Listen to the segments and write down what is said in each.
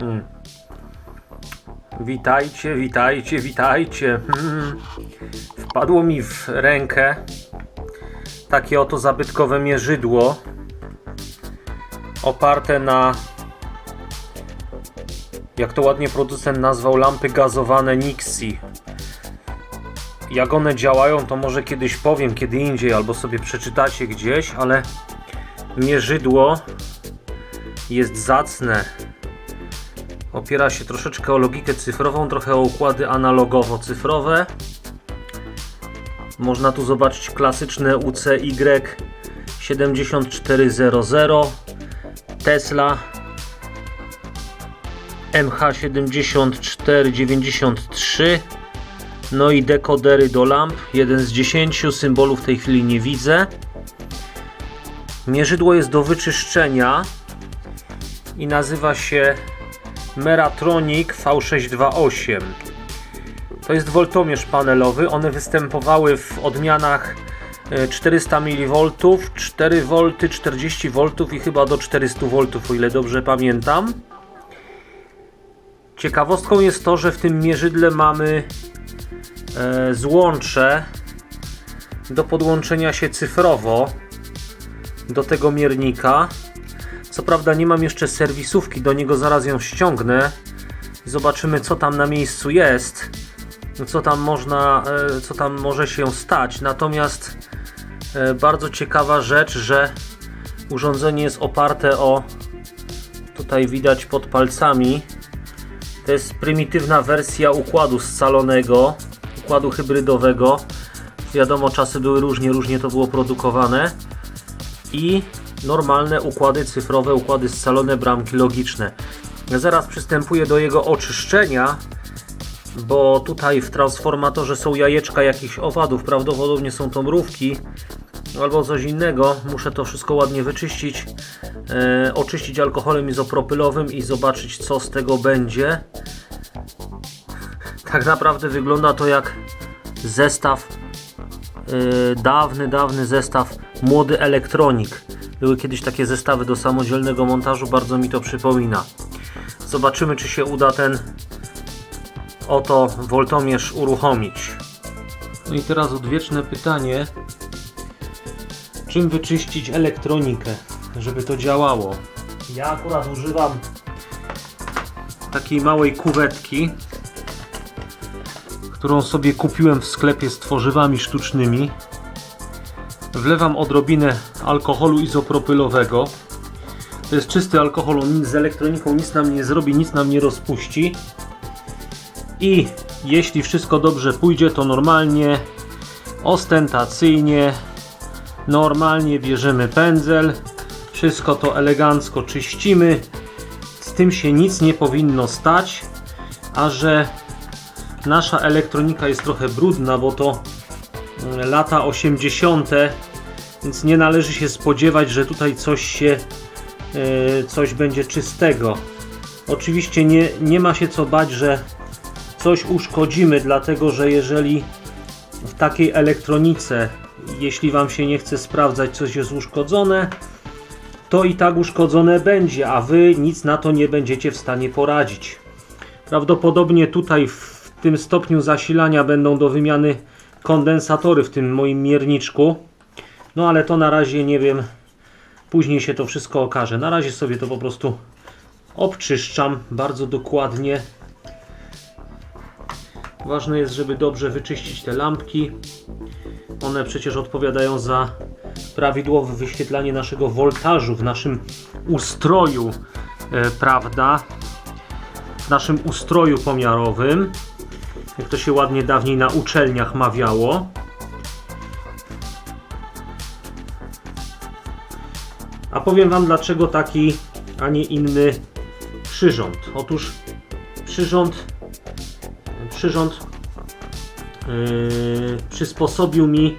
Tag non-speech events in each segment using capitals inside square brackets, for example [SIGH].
Mm. Witajcie, witajcie, witajcie. Mm. Wpadło mi w rękę takie oto zabytkowe mierzydło oparte na jak to ładnie producent nazwał lampy gazowane Nixie. Jak one działają, to może kiedyś powiem, kiedy indziej, albo sobie przeczytacie gdzieś, ale mierzydło jest zacne. Opiera się troszeczkę o logikę cyfrową, trochę o układy analogowo-cyfrowe. Można tu zobaczyć klasyczne UCY 7400 Tesla MH7493 no i dekodery do lamp. Jeden z 10 symbolów w tej chwili nie widzę. Mierzydło jest do wyczyszczenia i nazywa się Meratronic V628. To jest woltomierz panelowy. One występowały w odmianach e, 400 mV, 4 V, 40 V i chyba do 400 V, o ile dobrze pamiętam. Ciekawostką jest to, że w tym mierzydle mamy e, złącze do podłączenia się cyfrowo do tego miernika. Co prawda nie mam jeszcze serwisówki, do niego zaraz ją ściągnę. Zobaczymy co tam na miejscu jest. Co tam można, e, co tam może się stać. Natomiast e, bardzo ciekawa rzecz, że urządzenie jest oparte o tutaj widać pod palcami to jest prymitywna wersja układu scalonego, układu hybrydowego. Wiadomo, czasy były różnie, różnie to było produkowane. I normalne układy cyfrowe, układy scalone, bramki logiczne. Zaraz przystępuję do jego oczyszczenia, bo tutaj w transformatorze są jajeczka jakichś owadów, prawdopodobnie są to mrówki albo coś innego. Muszę to wszystko ładnie wyczyścić, e, oczyścić alkoholem izopropylowym i zobaczyć co z tego będzie. [LAUGHS] Tak naprawdę wygląda to jak zestaw, e, dawny, dawny zestaw młody elektronik. Były kiedyś takie zestawy do samodzielnego montażu, bardzo mi to przypomina. Zobaczymy czy się uda ten oto woltomierz uruchomić. No i teraz odwieczne pytanie, czym wyczyścić elektronikę, żeby to działało. Ja akurat używam takiej małej kuwetki, którą sobie kupiłem w sklepie z tworzywami sztucznymi. Wlewam odrobinę alkoholu izopropylowego. To jest czysty alkohol, on nic z elektroniką nic nam nie zrobi, nic nam nie rozpuści. I jeśli wszystko dobrze pójdzie, to normalnie, ostentacyjnie Normalnie bierzemy pędzel, wszystko to elegancko czyścimy. Z tym się nic nie powinno stać, a że nasza elektronika jest trochę brudna, bo to lata 80., więc nie należy się spodziewać, że tutaj coś się e, coś będzie czystego. Oczywiście nie, nie ma się co bać, że coś uszkodzimy, dlatego że jeżeli w takiej elektronice jeśli Wam się nie chce sprawdzać, coś jest uszkodzone, to i tak uszkodzone będzie, a Wy nic na to nie będziecie w stanie poradzić. Prawdopodobnie tutaj w tym stopniu zasilania będą do wymiany kondensatory w tym moim mierniczku. No ale to na razie nie wiem, później się to wszystko okaże. Na razie sobie to po prostu obczyszczam bardzo dokładnie. Ważne jest, żeby dobrze wyczyścić te lampki. One przecież odpowiadają za prawidłowe wyświetlanie naszego woltażu w naszym ustroju, e, prawda? W naszym ustroju pomiarowym. Jak to się ładnie dawniej na uczelniach mawiało. A powiem Wam dlaczego taki, a nie inny przyrząd. Otóż przyrząd, przyrząd Yy, przysposobił mi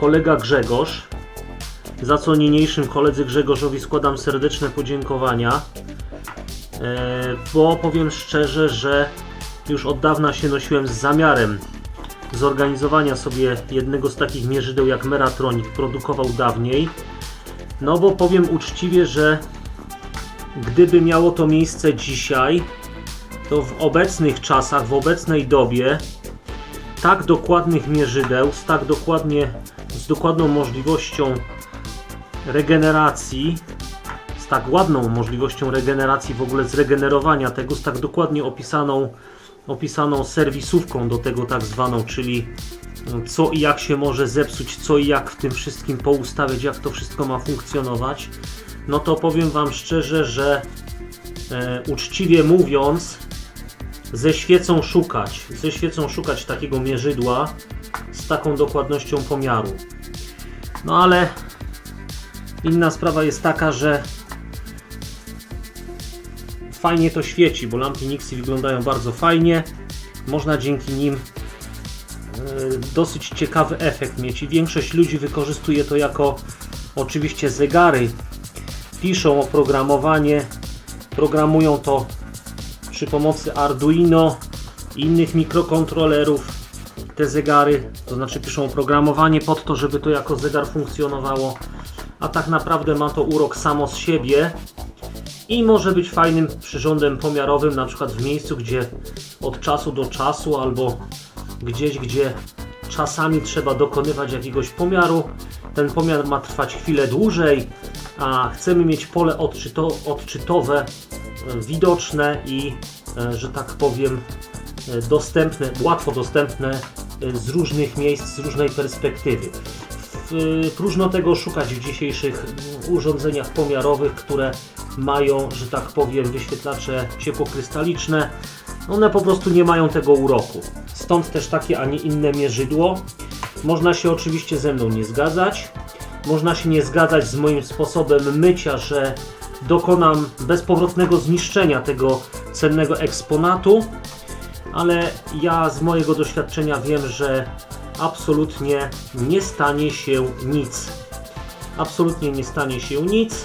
kolega Grzegorz, za co niniejszym koledzy Grzegorzowi składam serdeczne podziękowania, yy, bo powiem szczerze, że już od dawna się nosiłem z zamiarem zorganizowania sobie jednego z takich mierzydeł jak Meratronic produkował dawniej. No bo powiem uczciwie, że gdyby miało to miejsce dzisiaj, to w obecnych czasach, w obecnej dobie tak dokładnych mierzydeł, z tak dokładnie, z dokładną możliwością regeneracji, z tak ładną możliwością regeneracji, w ogóle zregenerowania tego, z tak dokładnie opisaną, opisaną serwisówką do tego tak zwaną, czyli co i jak się może zepsuć, co i jak w tym wszystkim poustawiać, jak to wszystko ma funkcjonować, no to powiem Wam szczerze, że e, uczciwie mówiąc, ze świecą szukać, ze świecą szukać takiego mierzydła z taką dokładnością pomiaru. No ale inna sprawa jest taka, że fajnie to świeci, bo lampy Nixie wyglądają bardzo fajnie. Można dzięki nim e, dosyć ciekawy efekt mieć i większość ludzi wykorzystuje to jako oczywiście zegary. Piszą oprogramowanie, programują to przy pomocy Arduino i innych mikrokontrolerów te zegary, to znaczy piszą oprogramowanie pod to, żeby to jako zegar funkcjonowało, a tak naprawdę ma to urok samo z siebie i może być fajnym przyrządem pomiarowym, na przykład w miejscu, gdzie od czasu do czasu albo gdzieś, gdzie czasami trzeba dokonywać jakiegoś pomiaru. Ten pomiar ma trwać chwilę dłużej, a chcemy mieć pole odczyto, odczytowe e, widoczne i, e, że tak powiem, e, dostępne, łatwo dostępne z różnych miejsc, z różnej perspektywy. W, próżno tego szukać w dzisiejszych urządzeniach pomiarowych, które mają, że tak powiem, wyświetlacze ciepłokrystaliczne. One po prostu nie mają tego uroku. Stąd też takie, a nie inne mierzydło. Można się oczywiście ze mną nie zgadzać. Można się nie zgadzać z moim sposobem mycia, że dokonam bezpowrotnego zniszczenia tego cennego eksponatu, ale ja z mojego doświadczenia wiem, że absolutnie nie stanie się nic. Absolutnie nie stanie się nic.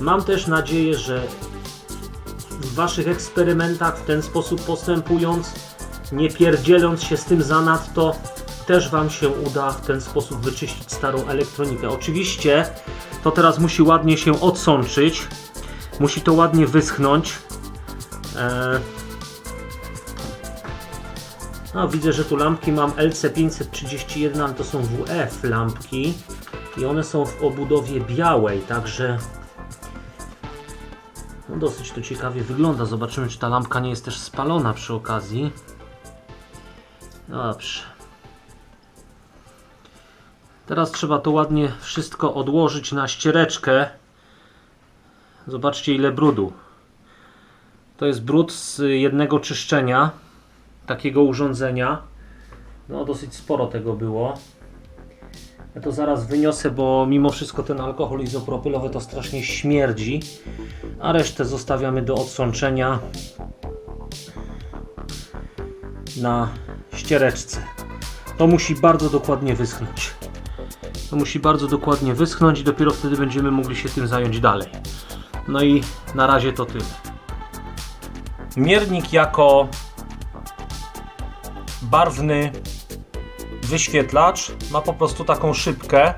Mam też nadzieję, że w Waszych eksperymentach w ten sposób postępując, nie pierdzieląc się z tym zanadto, też Wam się uda w ten sposób wyczyścić starą elektronikę. Oczywiście to teraz musi ładnie się odsączyć, musi to ładnie wyschnąć. Eee... No, widzę, że tu lampki mam LC531, ale to są WF lampki i one są w obudowie białej, także no, dosyć to ciekawie wygląda. Zobaczymy, czy ta lampka nie jest też spalona przy okazji. Dobrze. Teraz trzeba to ładnie wszystko odłożyć na ściereczkę. Zobaczcie ile brudu. To jest brud z jednego czyszczenia takiego urządzenia. No dosyć sporo tego było. Ja to zaraz wyniosę, bo mimo wszystko ten alkohol izopropylowy to strasznie śmierdzi. A resztę zostawiamy do odsączenia na ściereczce. To musi bardzo dokładnie wyschnąć. To musi bardzo dokładnie wyschnąć i dopiero wtedy będziemy mogli się tym zająć dalej. No i na razie to tyle. Miernik jako barwny wyświetlacz ma po prostu taką szybkę.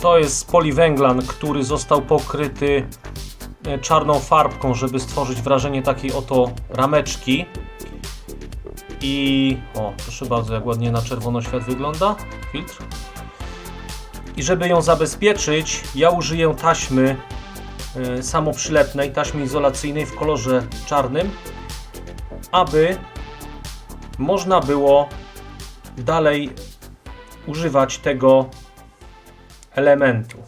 To jest poliwęglan, który został pokryty e, czarną farbką, żeby stworzyć wrażenie takiej oto rameczki. I o, proszę bardzo, jak ładnie na czerwono świat wygląda. Filtr. I żeby ją zabezpieczyć, ja użyję taśmy y, samoprzylepnej, taśmy izolacyjnej w kolorze czarnym, aby można było dalej używać tego elementu.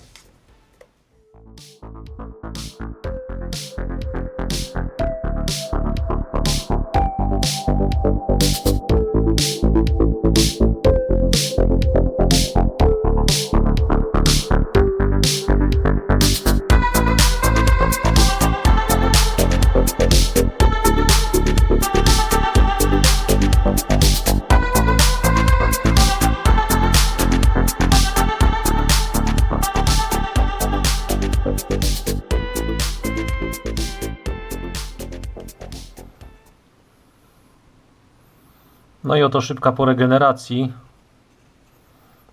No i oto szybka po regeneracji.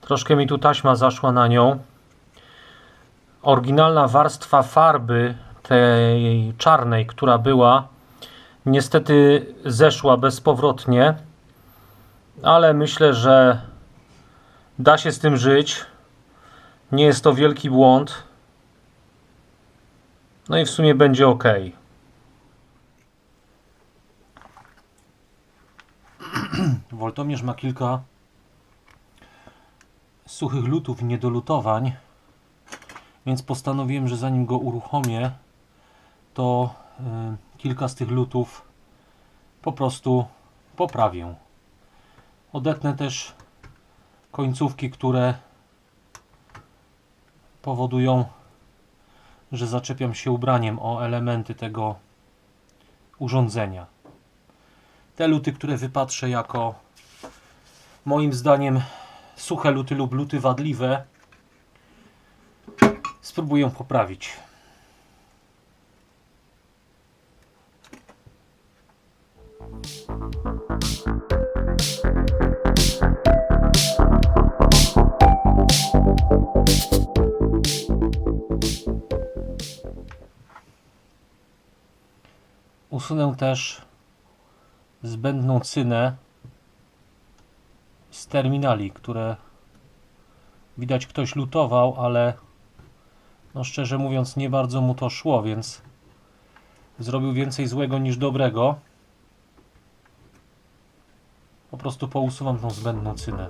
Troszkę mi tu taśma zaszła na nią. Oryginalna warstwa farby tej czarnej, która była, niestety zeszła bezpowrotnie, ale myślę, że da się z tym żyć. Nie jest to wielki błąd. No i w sumie będzie ok. Woltomierz ma kilka suchych lutów niedolutowań, więc postanowiłem, że zanim go uruchomię, to y, kilka z tych lutów po prostu poprawię. Odetnę też końcówki, które powodują, że zaczepiam się ubraniem o elementy tego urządzenia. Te luty, które wypatrzę jako moim zdaniem suche luty lub luty wadliwe, spróbuję poprawić. Usunę też zbędną cynę z terminali, które widać ktoś lutował, ale no szczerze mówiąc nie bardzo mu to szło, więc zrobił więcej złego niż dobrego. Po prostu pousuwam tą zbędną cynę.